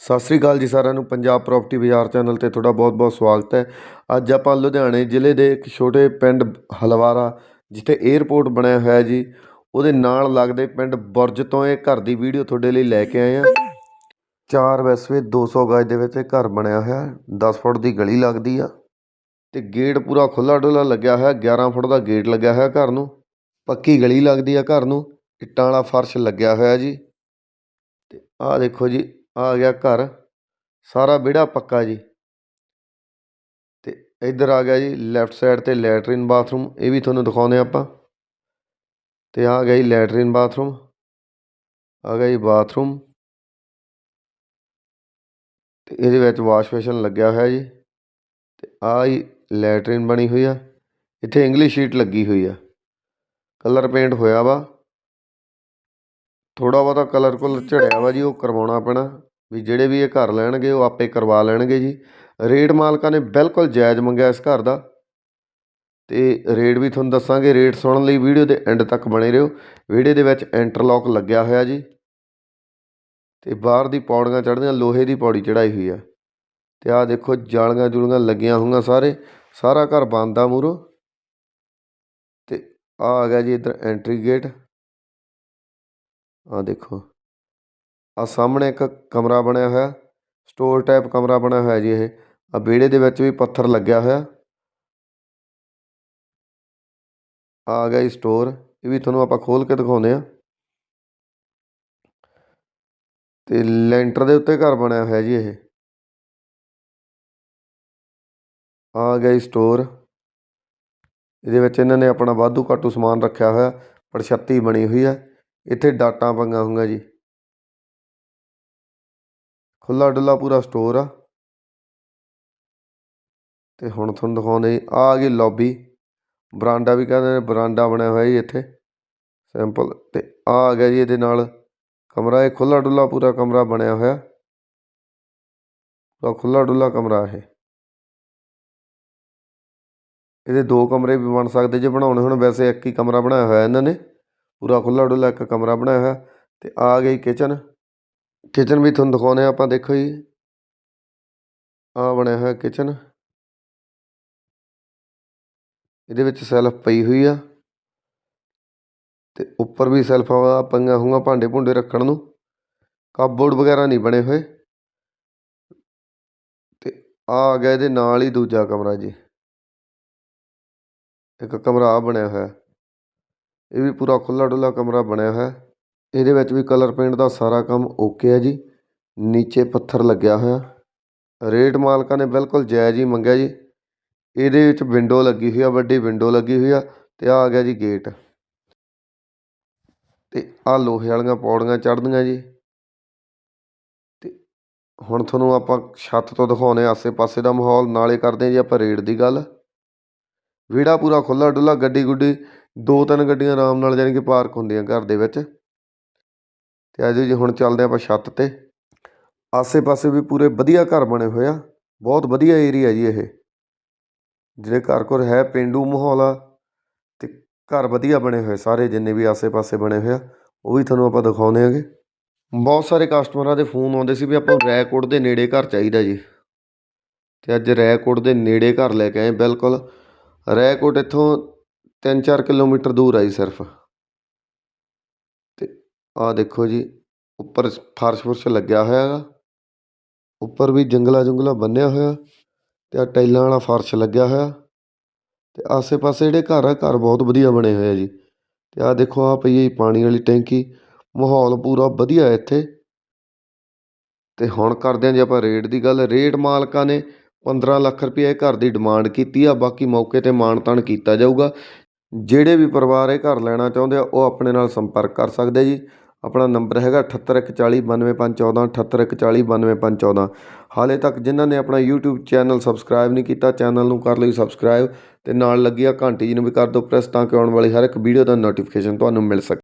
ਸਤਿ ਸ੍ਰੀ ਅਕਾਲ ਜੀ ਸਾਰਿਆਂ ਨੂੰ। ਪੰਜਾਬ ਪ੍ਰੋਪਰਟੀ ਬਾਜ਼ਾਰ ਚੈਨਲ ਤੇ ਤੁਹਾਡਾ ਬਹੁਤ-ਬਹੁਤ ਸਵਾਗਤ ਹੈ। ਅੱਜ ਆਪਾਂ ਲੁਧਿਆਣੇ ਜ਼ਿਲ੍ਹੇ ਦੇ ਇੱਕ ਛੋਟੇ ਪਿੰਡ ਹਲਵਾਰਾ, ਜਿੱਥੇ 에ਅਰਪੋਰਟ ਬਣਿਆ ਹੋਇਆ ਜੀ, ਉਹਦੇ ਨਾਲ ਲੱਗਦੇ ਪਿੰਡ ਬੁਰਜ ਤੋਂ ਇਹ ਘਰ ਦੀ ਵੀਡੀਓ ਤੁਹਾਡੇ ਲਈ ਲੈ ਕੇ ਆਏ ਆ ਚਾਰ ਵੈਸਵੇ 200 ਗਜ ਦੇ ਵਿੱਚ ਇਹ ਘਰ ਬਣਿਆ ਹੋਇਆ 10 ਫੁੱਟ ਦੀ ਗਲੀ ਲੱਗਦੀ ਆ ਤੇ ਗੇਟ ਪੂਰਾ ਖੁੱਲਾ ਡੁੱਲਾ ਲੱਗਿਆ ਹੋਇਆ 11 ਫੁੱਟ ਦਾ ਗੇਟ ਲੱਗਿਆ ਹੋਇਆ ਘਰ ਨੂੰ, ਪੱਕੀ ਗਲੀ ਲੱਗਦੀ ਆ ਘਰ ਨੂੰ, ਇੱਟਾਂ ਵਾਲਾ ਫਰਸ਼ ਲੱਗਿਆ ਹੋਇਆ ਜੀ। ਤੇ ਆਹ ਦੇਖੋ ਜੀ ਆ ਗਿਆ ਘਰ। ਸਾਰਾ ਵਿਹੜਾ ਪੱਕਾ ਜੀ। ਅਤੇ ਇੱਧਰ ਆ ਗਿਆ ਜੀ ਲੈਫਟ ਸਾਈਡ ਤੇ ਲੈਟਰੀਨ ਬਾਥਰੂਮ, ਇਹ ਵੀ ਤੁਹਾਨੂੰ ਦਿਖਾਉਂਦੇ ਆਪਾਂ। ਅਤੇ ਆ ਗਿਆ ਜੀ ਲੈਟਰੀਨ ਬਾਥਰੂਮ, ਆ ਗਿਆ ਜੀ ਬਾਥਰੂਮ। ਅਤੇ ਇਹਦੇ ਵਿੱਚ ਵਾਸ਼ ਬੇਸ਼ਨ ਲੱਗਿਆ ਹੋਇਆ ਜੀ। ਅਤੇ ਆ ਹੀ ਲੈਟਰੀਨ ਬਣੀ ਹੋਈ ਆ। ਇੱਥੇ ਇੰਗਲਿਸ਼ ਸ਼ੀਟ ਲੱਗੀ ਹੋਈ ਆ। ਕਲਰ ਪੇਂਟ ਹੋਇਆ ਵਾ। ਥੋੜਾ ਬਹੁਤਾ ਕਲਰ ਕੁਲਰ ਝੜਿਆ ਵਾ ਜੀ, ਉਹ ਕਰਵਾਉਣਾ ਪੈਣਾ। ਵੀ ਜਿਹੜੇ ਵੀ ਇਹ ਘਰ ਲੈਣਗੇ, ਉਹ ਆਪੇ ਕਰਵਾ ਲੈਣਗੇ ਜੀ। ਰੇਟ ਮਾਲਕਾਂ ਨੇ ਬਿਲਕੁਲ ਜਾਇਜ਼ ਮੰਗਿਆ ਇਸ ਘਰ ਦਾ। ਅਤੇ ਰੇਟ ਵੀ ਤੁਹਾਨੂੰ ਦੱਸਾਂਗੇ, ਰੇਟ ਸੁਣਨ ਲਈ ਵੀਡੀਓ ਦੇ ਐਂਡ ਤੱਕ ਬਣੇ ਰਹੋ। ਵਿਹੜੇ ਦੇ ਵਿੱਚ ਇੰਟਰਲੌਕ ਲੱਗਿਆ ਹੋਇਆ ਜੀ। ਤੇ ਬਾਹਰ ਦੀ ਪੌੜੀਆਂ ਚੜ੍ਹਦੀਆਂ, ਲੋਹੇ ਦੀ ਪੌੜੀ ਚੜਾਈ ਹੋਈ ਆ। ਤੇ ਆਹ ਦੇਖੋ, ਜਾਲੀਆਂ ਜੁਲੀਆਂ ਲੱਗੀਆਂ ਹੋਈਆਂ ਸਾਰੇ। ਸਾਰਾ ਘਰ ਬੰਦ ਆ ਮੂਹਰੋਂ। ਤੇ ਆ ਆ ਗਿਆ ਜੀ ਇੱਧਰ ਐਂਟਰੀ ਗੇਟ ਆ ਦੇਖੋ। ਆ ਸਾਹਮਣੇ ਇੱਕ ਕਮਰਾ ਬਣਿਆ ਹੋਇਆ, ਸਟੋਰ ਟਾਈਪ ਕਮਰਾ ਬਣਿਆ ਹੋਇਆ ਜੀ ਇਹ। ਆ ਵਿਹੜੇ ਦੇ ਵਿੱਚ ਵੀ ਪੱਥਰ ਲੱਗਿਆ ਹੋਇਆ। ਆ ਗਿਆ ਜੀ ਸਟੋਰ, ਇਹ ਵੀ ਤੁਹਾਨੂੰ ਆਪਾਂ ਖੋਲ ਕੇ ਦਿਖਾਉਂਦੇ ਆ ਤੇ ਲੈਂਟਰ ਦੇ ਉੱਤੇ ਘਰ ਬਣਿਆ ਹੋਇਆ ਜੀ ਇਹ। ਆ ਗਿਆ ਜੀ ਸਟੋਰ। ਇਹਦੇ ਵਿੱਚ ਇਹਨਾਂ ਨੇ ਆਪਣਾ ਵਾਧੂ ਘਾਟੂ ਸਮਾਨ ਰੱਖਿਆ ਹੋਇਆ, ਪੜਛੱਤੀ ਬਣੀ ਹੋਈ ਹੈ। ਇੱਥੇ ਡਾਟਾਂ ਪੰਗਾ ਹੋਈਆਂ ਜੀ। ਖੁੱਲਾ ਡੁੱਲਾ ਪੂਰਾ ਸਟੋਰ ਆ। ਤੇ ਹੁਣ ਤੁਹਾਨੂੰ ਦਿਖਾਉਂਦੇ ਆ ਆ ਗਈ ਲੌਬੀ ਬਰਾਂਡਾ ਵੀ ਕਹਿੰਦੇ ਨੇ, ਬਰਾਂਡਾ ਬਣਿਆ ਹੋਇਆ ਜੀ ਇੱਥੇ। ਸਿੰਪਲ ਤੇ ਆ ਆ ਗਿਆ ਜੀ ਇਹਦੇ ਨਾਲ ਕਮਰਾ, ਇਹ ਖੁੱਲਾ ਡੁੱਲਾ ਪੂਰਾ ਕਮਰਾ ਬਣਿਆ ਹੋਇਆ। ਪੂਰਾ ਖੁੱਲਾ ਡੁੱਲਾ ਕਮਰਾ ਇਹ। ਇਹਦੇ ਦੋ ਕਮਰੇ ਵੀ ਬਣ ਸਕਦੇ ਜੇ ਬਣਾਉਣੇ ਹੁਣ, ਵੈਸੇ ਇੱਕ ਹੀ ਕਮਰਾ ਬਣਾਇਆ ਹੋਇਆ ਇਹਨਾਂ ਨੇ। ਪੂਰਾ ਖੁੱਲਾ ਡੁੱਲਾ ਇੱਕ ਕਮਰਾ ਬਣਾਇਆ ਹੋਇਆ। ਤੇ ਆ ਗਈ ਕਿਚਨ ਕਿਚਨ ਵੀ ਤੁਹਾਨੂੰ ਦਿਖਾਉਂਦੇ ਹਾਂ ਆਪਾਂ, ਦੇਖੋ ਜੀ। ਆਹ ਬਣਿਆ ਹੋਇਆ ਕਿਚਨ ਇਹਦੇ ਵਿੱਚ ਸੈਲਫ ਪਈ ਹੋਈ ਆ। ਤੇ ਉੱਪਰ ਵੀ ਸੈਲਫਾਂ ਪਈਆਂ ਹੋਈਆਂ ਭਾਂਡੇ ਭੁੰਡੇ ਰੱਖਣ ਨੂੰ। ਕਾਬੋਰਡ ਵਗੈਰਾ ਨਹੀਂ ਬਣੇ ਹੋਏ। ਤੇ ਆ ਆ ਗਿਆ ਇਹਦੇ ਨਾਲ ਹੀ ਦੂਜਾ ਕਮਰਾ ਜੀ। ਇੱਕ ਕਮਰਾ ਆ ਬਣਿਆ ਹੋਇਆ। ਇਹ ਵੀ ਪੂਰਾ ਖੁੱਲਾ ਡੁੱਲਾ ਕਮਰਾ ਬਣਿਆ ਹੋਇਆ। ਇਹਦੇ ਵਿੱਚ ਵੀ ਕਲਰ ਪੇਂਟ ਦਾ ਸਾਰਾ ਕੰਮ ਓਕੇ ਹੈ ਜੀ। ਨੀਚੇ ਪੱਥਰ ਲੱਗਿਆ ਹੋਇਆ। ਰੇਟ ਮਾਲਕਾਂ ਨੇ ਬਿਲਕੁਲ ਜਾਇਜ਼ ਹੀ ਮੰਗਿਆ ਜੀ। ਇਹਦੇ ਵਿੱਚ ਵਿੰਡੋ ਲੱਗੀ ਹੋਈ ਆ, ਵੱਡੀ ਵਿੰਡੋ ਲੱਗੀ ਹੋਈ ਆ ਅਤੇ ਆਹ ਆ ਗਿਆ ਜੀ ਗੇਟ ਅਤੇ ਆਹ ਲੋਹੇ ਵਾਲੀਆਂ ਪੌੜੀਆਂ ਚੜ੍ਹਦੀਆਂ ਜੀ। ਅਤੇ ਹੁਣ ਤੁਹਾਨੂੰ ਆਪਾਂ ਛੱਤ ਤੋਂ ਦਿਖਾਉਨੇ ਆਸੇ-ਪਾਸੇ ਦਾ ਮਾਹੌਲ, ਨਾਲੇ ਕਰਦੇ ਹਾਂ ਜੀ ਆਪਾਂ ਰੇਟ ਦੀ ਗੱਲ। ਵਿਹੜਾ ਪੂਰਾ ਖੁੱਲ੍ਹਾ ਡੁੱਲਾ ਗੱਡੀ ਗੁੱਡੀ ਦੋ ਤਿੰਨ ਗੱਡੀਆਂ ਆਰਾਮ ਨਾਲ ਜਾਣੀ ਕਿ ਪਾਰਕ ਹੁੰਦੀਆਂ ਘਰ ਦੇ ਵਿੱਚ। ਤੇ ਆਜੋ ਜੀ, ਹੁਣ ਚੱਲਦੇ ਆਪਾਂ ਛੱਤ ਤੇ। ਆਸੇ-ਪਾਸੇ ਵੀ ਪੂਰੇ ਵਧੀਆ ਘਰ ਬਣੇ ਹੋਏ ਆ। ਬਹੁਤ ਵਧੀਆ ਏਰੀਆ ਜੀ ਇਹ। ਜਿਹੜੇ ਘਰ ਘਰ ਹੈ ਪਿੰਡੂ ਮਾਹੌਲ ਆ ਤੇ ਘਰ ਵਧੀਆ ਬਣੇ ਹੋਏ ਸਾਰੇ, ਜਿੰਨੇ ਵੀ ਆਸੇ-ਪਾਸੇ ਬਣੇ ਹੋਏ ਆ, ਉਹ ਵੀ ਤੁਹਾਨੂੰ ਆਪਾਂ ਦਿਖਾਉਂਦੇ ਆਂਗੇ। ਬਹੁਤ ਸਾਰੇ ਕਸਟਮਰਾਂ ਦੇ ਫੋਨ ਆਉਂਦੇ ਸੀ ਵੀ ਆਪਾਂ ਨੂੰ ਰੈਕੋਰਡ ਦੇ ਨੇੜੇ ਘਰ ਚਾਹੀਦਾ ਜੀ। ਤੇ ਅੱਜ ਰੈਕੋਟ ਦੇ ਨੇੜੇ ਘਰ ਲੈ ਕੇ ਆਏ, ਬਿਲਕੁਲ। ਰੈਕੋਟ ਇੱਥੋਂ 3-4 ਕਿਲੋਮੀਟਰ ਦੂਰ ਆ ਜੀ ਸਿਰਫ। ਆਹ ਦੇਖੋ ਜੀ, ਉੱਪਰ ਫਰਸ਼ ਫੁਰਸ਼ ਲੱਗਿਆ ਹੋਇਆ ਹੈਗਾ। ਉੱਪਰ ਵੀ ਜੰਗਲਾ ਜੁੰਗਲਾ ਬੰਨਿਆ ਹੋਇਆ ਤੇ ਆਹ ਟਾਈਲਾਂ ਵਾਲਾ ਫਰਸ਼ ਲੱਗਿਆ ਹੋਇਆ ਤੇ ਆਸੇ-ਪਾਸੇ ਜਿਹੜੇ ਘਰ ਆ, ਘਰ ਬਹੁਤ ਵਧੀਆ ਬਣੇ ਹੋਏ ਆ ਜੀ। ਤੇ ਆਹ ਦੇਖੋ, ਆਹ ਪਈ ਹੈ ਪਾਣੀ ਵਾਲੀ ਟੈਂਕੀ, ਮਾਹੌਲ ਪੂਰਾ ਵਧੀਆ ਇੱਥੇ। ਤੇ ਹੁਣ ਕਰਦੇ ਹਾਂ ਜੀ ਆਪਾਂ ਰੇਟ ਦੀ ਗੱਲ, ਰੇਟ ਮਾਲਕਾਂ ਨੇ 15 ਲੱਖ ਰੁਪਏ ਘਰ ਦੀ ਡਿਮਾਂਡ ਕੀਤੀ ਆ, ਬਾਕੀ ਮੌਕੇ ਤੇ ਮਾਣ-ਤਾਣ ਕੀਤਾ ਜਾਊਗਾ। ਜਿਹੜੇ ਵੀ ਪਰਿਵਾਰ ਇਹ ਘਰ ਲੈਣਾ ਚਾਹੁੰਦੇ ਆ, ਉਹ ਆਪਣੇ ਨਾਲ ਸੰਪਰਕ ਕਰ ਸਕਦੇ ਜੀ। ਆਪਣਾ ਨੰਬਰ ਹੈਗਾ ਅਠੱਤਰ ਇੱਕ ਚਾਲੀ ਬਾਨਵੇਂ ਪੰਜ ਚੌਦਾਂ, ਅਠੱਤਰ ਇੱਕ ਚਾਲੀ ਬਾਨਵੇਂ ਪੰਜ ਚੌਦਾਂ। ਹਾਲੇ ਤੱਕ ਜਿਨ੍ਹਾਂ ਨੇ ਆਪਣਾ ਯੂਟਿਊਬ ਚੈਨਲ ਸਬਸਕ੍ਰਾਈਬ ਨਹੀਂ ਕੀਤਾ, ਚੈਨਲ ਨੂੰ ਕਰ ਲਈ ਸਬਸਕ੍ਰਾਈਬ ਅਤੇ ਨਾਲ ਲੱਗੀ ਆ ਘੰਟੀ ਜੀ ਨੂੰ ਵੀ ਕਰ ਦਿਓ ਪ੍ਰੈਸ ਤਾਂ ਕਿ ਆਉਣ ਵਾਲੀ ਹਰ ਇੱਕ ਵੀਡੀਓ ਦਾ ਨੋਟੀਫਿਕੇਸ਼ਨ ਤੁਹਾਨੂੰ ਮਿਲ ਸਕੇ।